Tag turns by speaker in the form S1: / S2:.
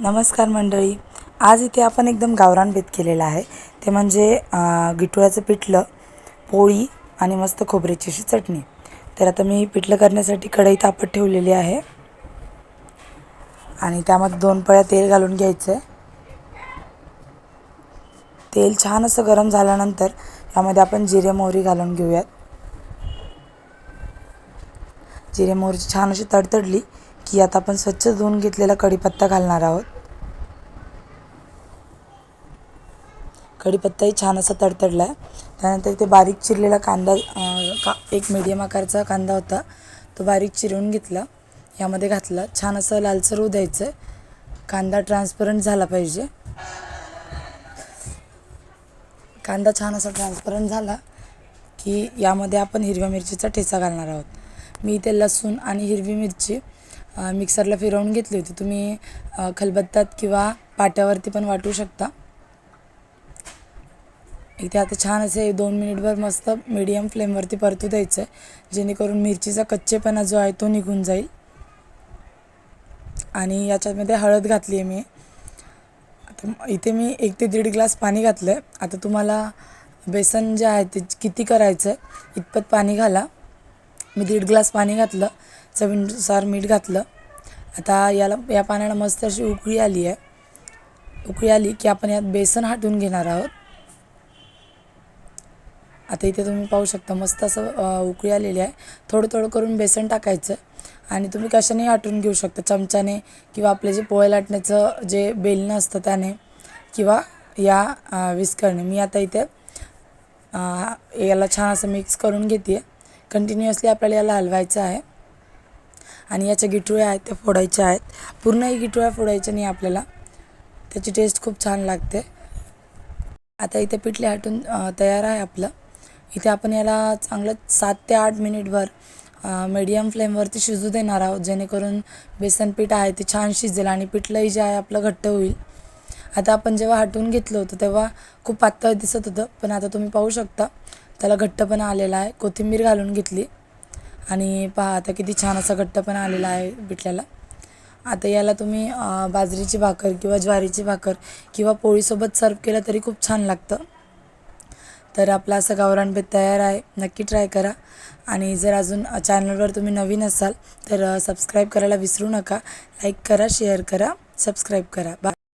S1: नमस्कार मंडळी. आज इथे आपण एकदम गावरान बेत केलेलं आहे. ते म्हणजे गिटुळ्याचं पिठलं पोळी आणि मस्त खोबऱ्याची अशी चटणी. तर आता मी पिठलं करण्यासाठी कढई तापत ठेवलेली आहे. आणि त्यामध्ये दोन पळ्या तेल घालून घ्यायचं आहे तेल छान असं गरम झाल्यानंतर यामध्ये आपण जिरे मोहरी घालून घेऊयात. जिरे मोहरीची छान अशी तडतडली. की आता आपण स्वच्छ धुवून घेतलेला कढीपत्ता घालणार आहोत. कढीपत्ताही छान असा तडतडला आहे त्यानंतर ते बारीक चिरलेला कांदा का एक मीडियम आकारचा कांदा होता. तो बारीक चिरून घेतला. यामध्ये घातला. छान असं लालसर होऊ द्यायचं आहे कांदा ट्रान्सपरंट झाला पाहिजे. कांदा छान असा ट्रान्सपरंट झाला की यामध्ये आपण हिरव्या मिरचीचा ठेचा घालणार आहोत. मी इथे लसूण आणि हिरवी मिरची मिक्सरला फिरवून घेतली होती. तुम्ही खलबत्तात खलबत्त्यात किंवा पाट्यावरती पण वाटू शकता. इथे आता छान असे दोन मिनिटभर मस्त मीडियम फ्लेमवरती परतू द्यायचं आहे जेणेकरून मिरचीचा कच्चेपणा जो आहे तो निघून जाईल. आणि याच्यामध्ये हळद घातली आहे मी. आता इथे मी एक ते दीड ग्लास पाणी घातलं आहे आता तुम्हाला बेसन जे आहे ते किती करायचं आहे इतपत पाणी घाला. मी दीड ग्लास पाणी घातलं चवीनुसार मीठ घातलं. आता याला या पाण्याला मस्त अशी उकळी आली आहे. उकळी आली की आपण यात बेसन हाटून घेणार आहोत. आता इथे तुम्ही पाहू शकता मस्त असं उकळी आलेली आहे. थोडं थोडं करून बेसन टाकायचं आणि तुम्ही कशाने आटून घेऊ शकता. चमच्याने किंवा आपले जे पोहे लाटण्याचं जे बेलणं असतं त्याने किंवा या विस्करणे मी आता इथे याला छान असं मिक्स करून घेते आहे कंटिन्युअसली आपल्याला याला हलवायचं आहे. आणि याच्या गिटुळ्या आहेत त्या फोडायच्या आहेत. पूर्णही गिटोळ्या फोडायच्या नाही आपल्याला. त्याची टेस्ट खूप छान लागते. आता इथे पिठले हटून तयार आहे आपलं. इथे आपण याला चांगलं सात ते आठ मिनिटभर मीडियम फ्लेमवरती शिजू देणार आहोत. जेणेकरून बेसन पीठ आहे ते छान शिजेल आणि पिठलंही जे आहे आपलं घट्ट होईल. आता आपण जेव्हा हटवून घेतलं होतं तेव्हा खूप पातळ दिसत होतं. पण आता तुम्ही पाहू शकता. त्याला घट्टपणा आलेला आहे. कोथिंबीर घालून घेतली. आणि पहा आता किती छान असा घट्टपणा आलेला आहे पिठल्याला आता याला तुम्ही बाजरीची भाकर किंवा ज्वारीची भाकर किंवा पोळीसोबत सर्व केलं तरी खूप छान लागतं. तर आपला असं गावरान बेत तयार आहे. नक्की ट्राय करा. आणि जर अजून चॅनलवर तुम्ही नवीन असाल तर सबस्क्राईब करायला विसरू नका. लाईक करा शेअर करा सबस्क्राईब करा. बा